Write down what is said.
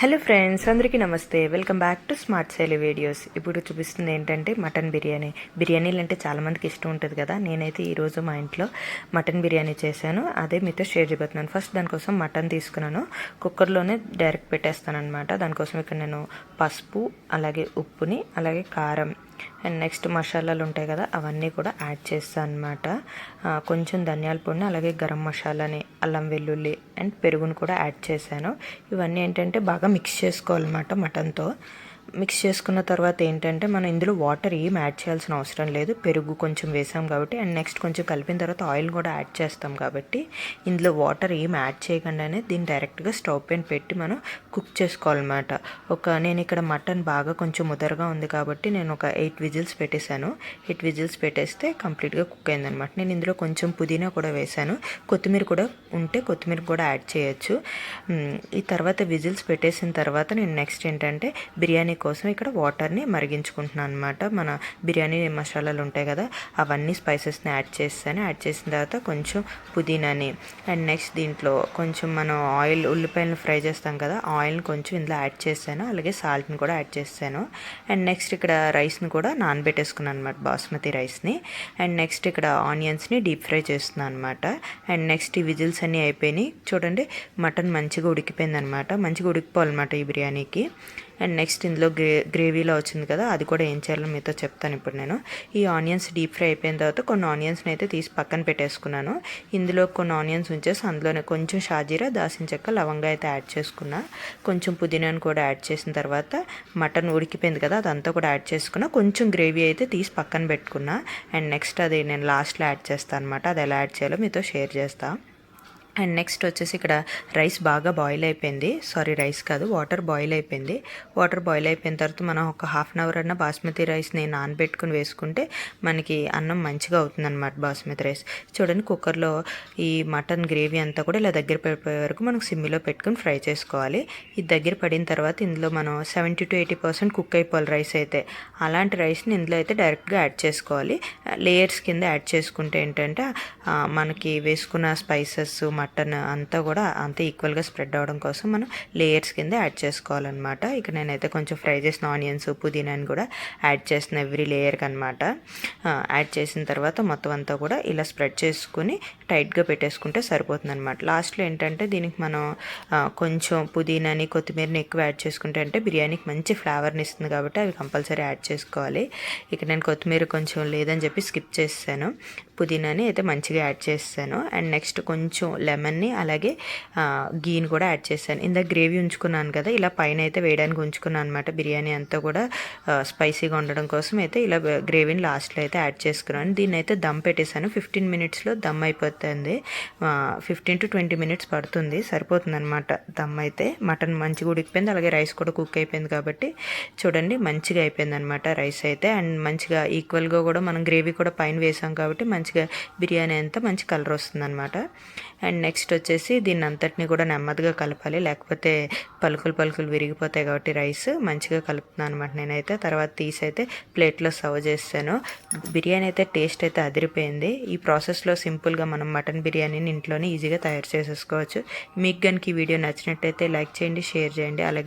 Hello friends అందరికీ నమస్తే. Welcome back to smart Shaili videos. ఇప్పుడు చూపిస్తుంది ఏంటంటే మటన్ బిర్యానీ. బిర్యానీలు అంటే చాలామందికి ఇష్టం ఉంటుంది కదా. నేనైతే ఈరోజు మా ఇంట్లో మటన్ బిర్యానీ చేశాను. అదే మీతో షేర్ చేయబోతున్నాను. ఫస్ట్ దానికోసం మటన్ తీసుకున్నాను. కుక్కర్లోనే డైరెక్ట్ పెట్టేస్తాను అనమాట దానికోసం ఇక్కడ నేను పసుపు అలాగే ఉప్పుని అలాగే కారం అండ్ నెక్స్ట్ మసాలాలు ఉంటాయి కదా అవన్నీ కూడా యాడ్ చేస్తాను అనమాట కొంచెం ధనియాల పొడిని అలాగే గరం మసాలాని అల్లం వెల్లుల్లి అండ్ పెరుగును కూడా యాడ్ చేశాను. ఇవన్నీ ఏంటంటే బాగా మిక్స్ చేసుకోవాలన్నమాట మటన్తో మిక్స్ చేసుకున్న తర్వాత ఏంటంటే మనం ఇందులో వాటర్ ఏం యాడ్ చేయాల్సిన అవసరం లేదు. పెరుగు కొంచెం వేసాం కాబట్టి అండ్ నెక్స్ట్ కొంచెం కలిపిన తర్వాత ఆయిల్ కూడా యాడ్ చేస్తాం కాబట్టి ఇందులో వాటర్ ఏం యాడ్ చేయకుండానే దీన్ని డైరెక్ట్గా స్టవ్ పైన పెట్టి మనం కుక్ చేసుకోవాలన్నమాట. ఒక నేను ఇక్కడ మటన్ బాగా కొంచెం ముదరగా ఉంది కాబట్టి నేను ఒక ఎయిట్ విజిల్స్ పెట్టేశాను. ఎయిట్ విజిల్స్ పెట్టేస్తే కంప్లీట్గా కుక్ అయిందనమాట నేను ఇందులో కొంచెం పుదీనా కూడా వేశాను. కొత్తిమీర కూడా ఉంటే కొత్తిమీర కూడా యాడ్ చేయొచ్చు. ఈ తర్వాత విజిల్స్ పెట్టేసిన తర్వాత నేను నెక్స్ట్ ఏంటంటే బిర్యానీ కోసం ఇక్కడ వాటర్ని మరిగించుకుంటున్నాను అనమాట మన బిర్యానీ మసాలాలు ఉంటాయి కదా అవన్నీ స్పైసెస్ని యాడ్ చేస్తాను. యాడ్ చేసిన తర్వాత కొంచెం పుదీనాని అండ్ నెక్స్ట్ దీంట్లో కొంచెం మనం ఆయిల్ ఉల్లిపాయలను ఫ్రై చేస్తాం కదా ఆయిల్ని కొంచెం ఇందులో యాడ్ చేస్తాను. అలాగే సాల్ట్ని కూడా యాడ్ చేస్తాను. అండ్ నెక్స్ట్ ఇక్కడ రైస్ని కూడా నానబెట్టేసుకున్నాను అనమాట బాస్మతి రైస్ని. అండ్ నెక్స్ట్ ఇక్కడ ఆనియన్స్ని డీప్ ఫ్రై చేస్తున్నాను అనమాట అండ్ నెక్స్ట్ ఈ విజిల్స్ అన్నీ అయిపోయినాయి. చూడండి మటన్ మంచిగా ఉడికిపోయింది అనమాట మంచిగా ఉడికిపోవాలన్నమాట ఈ బిర్యానీకి. అండ్ నెక్స్ట్ ఇందులో గ్రే గ్రేవీలో వచ్చింది కదా అది కూడా ఏం చేయాలో మీతో చెప్తాను ఇప్పుడు నేను. ఈ ఆనియన్స్ డీప్ ఫ్రై అయిపోయిన తర్వాత కొన్ని ఆనియన్స్ని అయితే తీసి పక్కన పెట్టేసుకున్నాను. ఇందులో కొన్ని ఆనియన్స్ ఉంచేసి అందులోనే కొంచెం షాజీరా దాసిన చెక్క లవంగా అయితే యాడ్ చేసుకున్నా. కొంచెం పుదీనాను కూడా యాడ్ చేసిన తర్వాత మటన్ ఉడికిపోయింది కదా అదంతా కూడా యాడ్ చేసుకున్నా. కొంచెం గ్రేవీ అయితే తీసి పక్కన పెట్టుకున్నా. అండ్ నెక్స్ట్ అది నేను లాస్ట్లో యాడ్ చేస్తాను అనమాట అది ఎలా యాడ్ చేయాలో మీతో షేర్ చేస్తాను అండ్ నెక్స్ట్ వచ్చేసి ఇక్కడ రైస్ బాగా బాయిల్ అయిపోయింది. సారీ రైస్ కాదు వాటర్ బాయిల్ అయిపోయింది. వాటర్ బాయిల్ అయిపోయిన తర్వాత మనం ఒక హాఫ్ అన్ అవర్ అన్న బాస్మతి రైస్ని నానబెట్టుకుని వేసుకుంటే మనకి అన్నం మంచిగా అవుతుందన్నమాట బాస్మతి రైస్. చూడండి కుక్కర్లో ఈ మటన్ గ్రేవీ అంతా కూడా ఇలా దగ్గర పడిపోయే వరకు మనం సిమ్మిలో పెట్టుకుని ఫ్రై చేసుకోవాలి. ఇది దగ్గర పడిన తర్వాత ఇందులో మనం seventy to eighty percent cook అయిపోవాలి రైస్ అయితే. అలాంటి రైస్ని ఇందులో అయితే డైరెక్ట్గా యాడ్ చేసుకోవాలి. లేయర్స్ కింద యాడ్ చేసుకుంటే ఏంటంటే మనకి వేసుకున్న స్పైసెస్ మటన్ మటన్ అంతా కూడా అంతా ఈక్వల్గా స్ప్రెడ్ అవ్వడం కోసం మనం లేయర్స్ కింద యాడ్ చేసుకోవాలన్నమాట. ఇక నేనైతే కొంచెం ఫ్రై చేసిన ఆనియన్స్ పుదీనాని కూడా యాడ్ చేసిన ఎవ్రీ లేయర్కి అనమాట యాడ్ చేసిన తర్వాత మొత్తం అంతా కూడా ఇలా స్ప్రెడ్ చేసుకుని టైట్గా పెట్టేసుకుంటే సరిపోతుంది అనమాట లాస్ట్లో ఏంటంటే దీనికి మనం కొంచెం పుదీనాని కొత్తిమీరని ఎక్కువ యాడ్ చేసుకుంటే అంటే బిర్యానీకి మంచి ఫ్లేవర్ని ఇస్తుంది కాబట్టి అవి కంపల్సరీ యాడ్ చేసుకోవాలి. ఇక నేను కొత్తిమీర కొంచెం లేదని చెప్పి స్కిప్ చేస్తాను పుదీనాని అయితే మంచిగా యాడ్ చేస్తాను. అండ్ నెక్స్ట్ కొంచెం లెమన్ని అలాగే గీని కూడా యాడ్ చేశాను ఇందాక గ్రేవీ ఉంచుకున్నాను కదా ఇలా పైన అయితే వేయడానికి ఉంచుకున్నాను అనమాట బిర్యానీ అంతా కూడా స్పైసీగా ఉండడం కోసం అయితే ఇలా గ్రేవీని లాస్ట్లో అయితే యాడ్ చేసుకున్నాను. దీన్ని అయితే దమ్ పెట్టేశాను. ఫిఫ్టీన్ మినిట్స్లో దమ్ అయిపోతుంది. ఫిఫ్టీన్ టు ట్వంటీ మినిట్స్ పడుతుంది. సరిపోతుంది అనమాట దమ్ అయితే. మటన్ మంచిగా ఉడికిపోయింది అలాగే రైస్ కూడా కుక్ అయిపోయింది కాబట్టి చూడండి మంచిగా అయిపోయింది అనమాట రైస్ అయితే. అండ్ మంచిగా ఈక్వల్గా కూడా మనం గ్రేవీ కూడా పైన వేసాం కాబట్టి మంచి మంచిగా బిర్యానీ అంతా మంచి కలర్ వస్తుందన్నమాట. అండ్ నెక్స్ట్ వచ్చేసి దీన్ని అంతటిని కూడా నెమ్మదిగా కలపాలి. లేకపోతే పలుకులు పలుకులు విరిగిపోతాయి కాబట్టి రైస్ మంచిగా కలుపుతున్నాను అనమాట నేనైతే. తర్వాత తీసి అయితే ప్లేట్లో సర్వ్ చేస్తాను. బిర్యానీ అయితే టేస్ట్ అయితే అదిరిపోయింది. ఈ ప్రాసెస్లో సింపుల్గా మనం మటన్ బిర్యానీని ఇంట్లోనే ఈజీగా తయారు చేసేసుకోవచ్చు. మీకు కనుక ఈ వీడియో నచ్చినట్టయితే లైక్ చేయండి షేర్ చేయండి. అలాగే